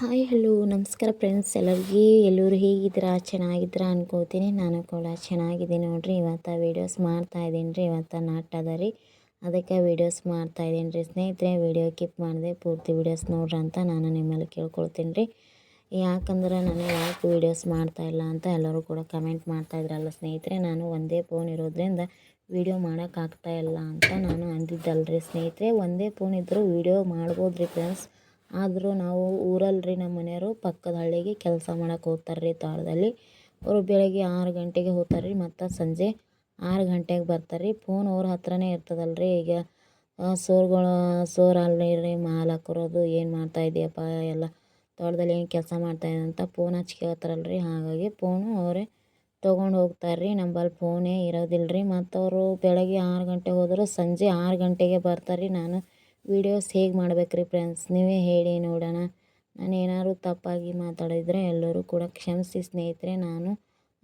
Hi, hello, ನಮಸ್ಕಾರ friends ಎಲ್ಲರಿಗೆ. ಎಲ್ಲರೂ ಹೇಗಿದ್ದೀರಾ? ಚೆನ್ನಾಗಿದ್ದೀರಾ ಅನ್ಕೋತೀನಿ. ನಾನು ಕೂಡ ಚೆನ್ನಾಗಿದ್ದೀನಿ ನೋಡಿರಿ. ಇವತ್ತು ವೀಡಿಯೋಸ್ ಮಾಡ್ತಾ ಇದ್ದೀನಿ ರೀ. ಇವತ್ತು ನಾಟದ ರೀ. ಅದಕ್ಕೆ ವೀಡಿಯೋಸ್ ಮಾಡ್ತಾ ಇದ್ದೀನಿ ರೀ. ಸ್ನೇಹಿತರೆ ವೀಡಿಯೋ ಕಿಪ್ ಮಾಡಿದೆ. ಪೂರ್ತಿ ವೀಡಿಯೋಸ್ ನೋಡ್ರಿ ಅಂತ ನಾನು ನಿಮ್ಮಲ್ಲಿ ಕೇಳ್ಕೊಳ್ತೀನಿ ರೀ. ಯಾಕಂದ್ರೆ ನಾನು ಯಾಕೆ ವೀಡಿಯೋಸ್ ಮಾಡ್ತಾಯಿಲ್ಲ ಅಂತ ಎಲ್ಲರೂ ಕೂಡ ಕಮೆಂಟ್ ಮಾಡ್ತಾಯಿದ್ರಲ್ಲ ಸ್ನೇಹಿತರೆ. ನಾನು ಒಂದೇ ಫೋನ್ ಇರೋದ್ರಿಂದ ವೀಡಿಯೋ ಮಾಡೋಕ್ಕಾಗ್ತಾ ಇಲ್ಲ ಅಂತ ನಾನು ಅಂದಿದ್ದಲ್ರಿ ಸ್ನೇಹಿತರೆ. ಒಂದೇ ಫೋನ್ ಇದ್ದರೂ ವೀಡಿಯೋ ಮಾಡ್ಬೋದು ರೀ ಫ್ರೆಂಡ್ಸ್ ಆದರೂ ನಾವು ಊರಲ್ಲಿ ರೀ ನಮ್ಮ ಮನೆಯವರು, ಪಕ್ಕದ ಹಳ್ಳಿಗೆ ಕೆಲಸ ಮಾಡಕ್ಕೆ ಹೋಗ್ತಾರೆ ರೀ ತೋಟದಲ್ಲಿ ಅವರು ಬೆಳಗ್ಗೆ ಆರು ಗಂಟೆಗೆ ಹೋಗ್ತಾರೆ ರೀ ಮತ್ತು ಸಂಜೆ ಆರು ಗಂಟೆಗೆ ಬರ್ತಾರೆ ರೀ ಫೋನ್ ಅವ್ರ ಹತ್ರನೇ ಇರ್ತದಲ್ಲ ರೀ ಈಗ ಸೋರ್ಗಳು ಸೋರ್ ಅಲ್ಲ ರೀ ಮಾಲ್ ಹಾಕಿರೋದು ಏನು ಮಾಡ್ತಾ ಇದೆಯಪ್ಪ, ಎಲ್ಲ ತೋಟದಲ್ಲಿ ಏನು ಕೆಲಸ ಮಾಡ್ತಾ ಅಂತ ಫೋನ್ ಹಚ್ಚಿ ಕೇಳ್ತಾರಲ್ಲ ರೀ ಹಾಗಾಗಿ ಫೋನು ಅವರೇ ತೊಗೊಂಡು ಹೋಗ್ತಾರೆ ರೀ ನಂಬಲ್ಲಿ ಫೋನೇ ಇರೋದಿಲ್ಲ ರೀ ಮತ್ತು ಅವರು ಬೆಳಗ್ಗೆ ಆರು ಗಂಟೆಗೆ ಹೋದರು ಸಂಜೆ ಆರು ಗಂಟೆಗೆ ಬರ್ತಾರೆ ರೀ ನಾನು ವೀಡಿಯೋಸ್ ಹೇಗೆ ಮಾಡ್ಬೇಕು ರೀ ಫ್ರೆಂಡ್ಸ್ ನೀವೇ ಹೇಳಿ ನೋಡೋಣ. ನಾನು ಏನಾದ್ರು ತಪ್ಪಾಗಿ ಮಾತಾಡಿದರೆ ಎಲ್ಲರೂ ಕೂಡ ಕ್ಷಮಿಸಿ ಸ್ನೇಹಿತರೆ, ನಾನು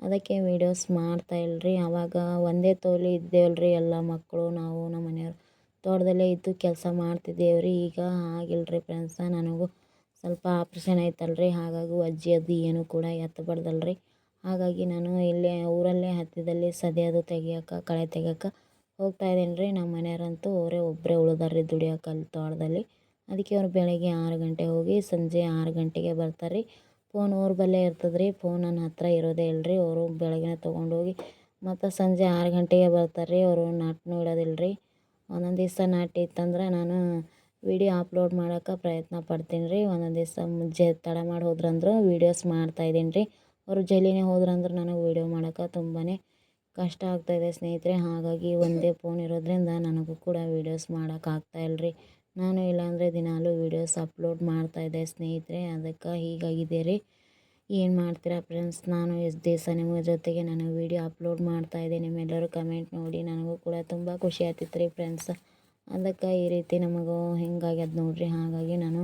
ಅದಕ್ಕೆ ವೀಡಿಯೋಸ್ ಮಾಡ್ತಾ ಇಲ್ರಿ. ಆವಾಗ ಒಂದೇ ತೋಲಿ ಇದ್ದೇವಲ್ರಿ ಎಲ್ಲ ಮಕ್ಕಳು, ನಾವು ನಮ್ಮ ಮನೆಯವರು. ತೋಟದಲ್ಲೇ ಇದ್ದು ಕೆಲಸ ಮಾಡ್ತಿದ್ದೇವೆ ರೀ ಈಗ ಆಗಿಲ್ಲರಿ ಫ್ರೆಂಡ್ಸ ನನಗೂ ಸ್ವಲ್ಪ ಆಪ್ರೇಷನ್ ಆಯ್ತಲ್ರಿ. ಹಾಗಾಗಿ ಅಜ್ಜಿ ಅದು ಏನು ಕೂಡ ಎತ್ತಬಾರ್ದಲ್ರಿ. ಹಾಗಾಗಿ ನಾನು ಇಲ್ಲೇ ಊರಲ್ಲೇ ಹತ್ತಿದಲ್ಲಿ ಸದ್ಯದು ತೆಗಿಯೋಕೆ, ಕಳೆ ತೆಗಿಯೋಕೆ ಹೋಗ್ತಾ ಇದ್ದೀನಿ ರೀ ನಮ್ಮ ಮನೆಯವ್ರಂತೂ ಅವರೇ ಒಬ್ಬರೇ ಉಳಿದಾರೆ ರೀ ದುಡಿಯೋಕೆ ಅಲ್ಲಿ ತೋಟದಲ್ಲಿ. ಅದಕ್ಕೆ ಅವ್ರು ಬೆಳಗ್ಗೆ ಆರು ಗಂಟೆಗೆ ಹೋಗಿ ಸಂಜೆ ಆರು ಗಂಟೆಗೆ ಬರ್ತಾರೆ ರೀ ಫೋನ್ ಅವ್ರ ಬಲ್ಲೇ ಇರ್ತದೆ ರೀ ಫೋನ್ ನನ್ನ ಹತ್ರ ಇರೋದೇ ಇಲ್ಲ ರೀ ಅವರು ಬೆಳಗ್ಗೆನೇ ತೊಗೊಂಡೋಗಿ ಮತ್ತು ಸಂಜೆ ಆರು ಗಂಟೆಗೆ ಬರ್ತಾರೆ ರೀ ಅವರು ನಾಟನೂ ಇಡೋದಿಲ್ಲ ರೀ ಒಂದೊಂದು ದಿವಸ ನಾಟಿ ಇತ್ತಂದ್ರೆ ನಾನು ವಿಡಿಯೋ ಅಪ್ಲೋಡ್ ಮಾಡೋಕ್ಕೆ ಪ್ರಯತ್ನ ಪಡ್ತೀನಿ ರೀ ಒಂದೊಂದು ದಿವಸ ಮುಂಜೆ ತಡ ಮಾಡಿ ಹೋದ್ರಂದ್ರೆ ವೀಡಿಯೋಸ್ ಮಾಡ್ತಾಯಿದ್ದೀನಿ ರೀ ಅವರು ಜಲ್ದಿನೇ ಹೋದ್ರಂದ್ರೆ ನನಗೆ ವೀಡಿಯೋ ಮಾಡೋಕ್ಕೆ ತುಂಬಾ ಕಷ್ಟ ಆಗ್ತಾಯಿದೆ ಸ್ನೇಹಿತರೆ, ಹಾಗಾಗಿ ಒಂದೇ ಫೋನ್ ಇರೋದ್ರಿಂದ ನನಗೂ ಕೂಡ ವೀಡಿಯೋಸ್ ಮಾಡೋಕ್ಕಾಗ್ತಾಯಿಲ್ಲ ರೀ ನಾನು ಇಲ್ಲಾಂದರೆ ದಿನಾಲೂ ವೀಡಿಯೋಸ್ ಅಪ್ಲೋಡ್ ಮಾಡ್ತಾಯಿದ್ದೆ ಸ್ನೇಹಿತರೆ, ಅದಕ್ಕೆ ಹೀಗಾಗಿದೆ ರೀ ಏನು ಮಾಡ್ತೀರಾ ಫ್ರೆಂಡ್ಸ್ ನಾನು ಎಷ್ಟು ದಿವಸ ನಿಮ್ಮ ಜೊತೆಗೆ ನಾನು ವೀಡಿಯೋ ಅಪ್ಲೋಡ್ ಮಾಡ್ತಾಯಿದ್ದೆ ನಿಮ್ಮೆಲ್ಲರೂ ಕಮೆಂಟ್ ನೋಡಿ, ನನಗೂ ಕೂಡ ತುಂಬ ಖುಷಿ ಆಗ್ತಿತ್ತು ರೀ ಫ್ರೆಂಡ್ಸ್ ಅದಕ್ಕೆ ಈ ರೀತಿ ನಮಗೂ ಹಿಂಗಾಗ್ಯದ ನೋಡಿರಿ. ಹಾಗಾಗಿ ನಾನು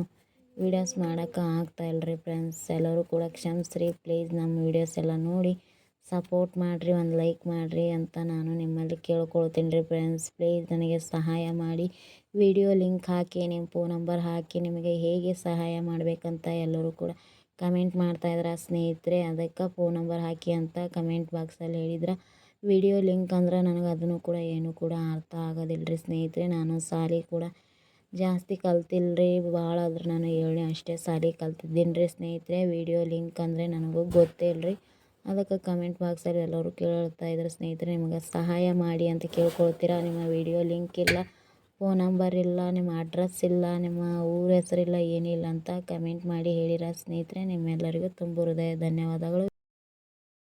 ವೀಡಿಯೋಸ್ ಮಾಡೋಕ್ಕೆ ಆಗ್ತಾಯಿಲ್ಲ ರೀ ಫ್ರೆಂಡ್ಸ್ ಎಲ್ಲರೂ ಕೂಡ ಕ್ಷಮಿಸ್ರಿ ಪ್ಲೀಸ್ ನಮ್ಮ ವೀಡಿಯೋಸ್ ಎಲ್ಲ ನೋಡಿ. ಸಪೋರ್ಟ್ ಮಾಡಿರಿ, ಒಂದು ಲೈಕ್ ಮಾಡಿರಿ ಅಂತ ನಾನು ನಿಮ್ಮಲ್ಲಿ ಕೇಳ್ಕೊಳ್ತೀನಿ ರೀ ಫ್ರೆಂಡ್ಸ್ ಪ್ಲೀಸ್ ನನಗೆ ಸಹಾಯ ಮಾಡಿ. ವಿಡಿಯೋ ಲಿಂಕ್ ಹಾಕಿ ನಿಮ್ಮ ಫೋನ್ ನಂಬರ್ ಹಾಕಿ, ನಿಮಗೆ ಹೇಗೆ ಸಹಾಯ ಮಾಡಬೇಕಂತ ಎಲ್ಲರೂ ಕೂಡ ಕಮೆಂಟ್ ಮಾಡ್ತಾಯಿದ್ರೆ ಸ್ನೇಹಿತರೆ. ಅದಕ್ಕೆ ಫೋನ್ ನಂಬರ್ ಹಾಕಿ ಅಂತ ಕಮೆಂಟ್ ಬಾಕ್ಸಲ್ಲಿ ಹೇಳಿದ್ರೆ. ವಿಡಿಯೋ ಲಿಂಕ್ ಅಂದ್ರೆ ನನಗೆ ಅದನ್ನು ಕೂಡ ಏನೂ ಕೂಡ ಅರ್ಥ ಆಗೋದಿಲ್ಲ ರೀ ಸ್ನೇಹಿತರೆ. ನಾನು ಸಾಲಿ ಕೂಡ ಜಾಸ್ತಿ ಕಲ್ತಿಲ್ಲ ರೀ. ಭಾಳ ಆದ್ರೆ ನಾನು ಹೇಳಿ ಅಷ್ಟೇ ಸಾಲಿ ಕಲ್ತಿದ್ದೀನಿ ರೀ ಸ್ನೇಹಿತರೆ. ವಿಡಿಯೋ ಲಿಂಕ್ ಅಂದರೆ ನನಗೂ ಗೊತ್ತೇ ರೀ. ಅದಕ್ಕೆ ಕಮೆಂಟ್ ಬಾಕ್ಸಲ್ಲಿ ಎಲ್ಲರೂ ಕೇಳ್ತಾ ಇದ್ದಾರೆ ಸ್ನೇಹಿತರೆ, ನಿಮಗೆ ಸಹಾಯ ಮಾಡಿ ಅಂತ ಕೇಳ್ಕೊಳ್ತೀರಾ? ನಿಮ್ಮ ವಿಡಿಯೋ ಲಿಂಕ್ ಇಲ್ಲ ಫೋನ್ ನಂಬರ್ ಇಲ್ಲ, ನಿಮ್ಮ ಅಡ್ರೆಸ್ ಇಲ್ಲ, ನಿಮ್ಮ ಊರ ಹೆಸರಿಲ್ಲ, ಏನಿಲ್ಲ ಅಂತ ಕಮೆಂಟ್ ಮಾಡಿ ಹೇಳಿರ, ಸ್ನೇಹಿತರೆ? ನಿಮ್ಮೆಲ್ಲರಿಗೂ ತುಂಬ ಹೃದಯ ಧನ್ಯವಾದಗಳು.